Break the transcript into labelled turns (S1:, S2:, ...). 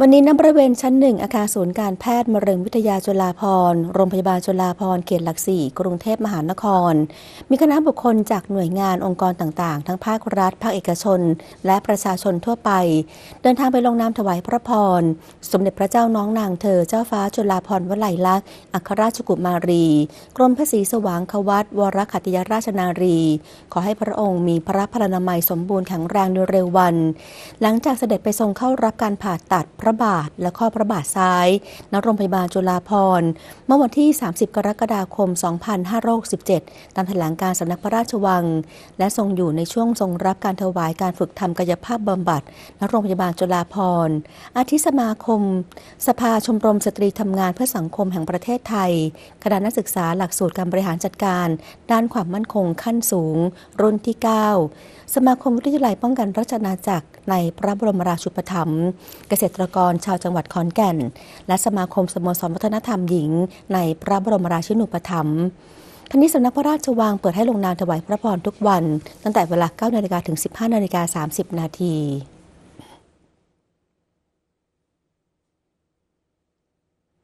S1: วันนี้ณบริเวณชั้นหนึ่งอาคารศูนย์การแพทย์มะเร็งวิทยาจุฬาภรโรงพยาบาลจุฬาภรเขตหลักสี่กรุงเทพมหานคร มีคณะบุคคลจากหน่วยงานองค์กรต่างๆ ทั้งภาครัฐ ภาคเอกชน และประชาชนทั่วไป เดินทางไปลงนามถวายพระพร สมเด็จพระเจ้าน้องนางเธอเจ้าฟ้าจุฬาภรวลัยลักษณ์อัครราชกุมารี กรมพระศรีสว่างควัตวรขัตติยราชนารี ขอให้พระองค์มีพระพลานามัยสมบูรณ์แข็งแรงโดยเร็ววัน หลังจากเสด็จไปทรงเข้ารับการผ่าตัดระบาทและข้อพระบาทซ้ายณโรงพยาบาลจุฬาภรณ์เมื่อวันที่ 30 กรกฎาคม 2567 ตามแถลงการสำนักพระราชวัง และทรงอยู่ในช่วงทรงรับการถวายการฝึกทำกายภาพบำบัดณโรงพยาบาลจุฬาภรณ์อาทิสมาคม สภาชมรมสตรีทำงานเพื่อสังคมแห่งประเทศไทยคณะนักศึกษาหลักสูตรการบริหารจัดการ ด้านความมั่นคงขั้นสูง รุ่นที่ 9 สมาคมวิทยาลัยป้องกันราชอาณาจักรในพระบรมราชูปถัมภ์เกษตรกกรชาวจังหวัดขอนแก่น และสมาคมสโมสรวัฒนธรรมหญิง ในพระบรมราชินูปถัมภ์ทั้งนี้สำนักพระราชวังเปิดให้ลงนามถวายพระพรทุกวัน ตั้งแต่เวลา9นาฬิกาถึง 15นาฬิกา30นาที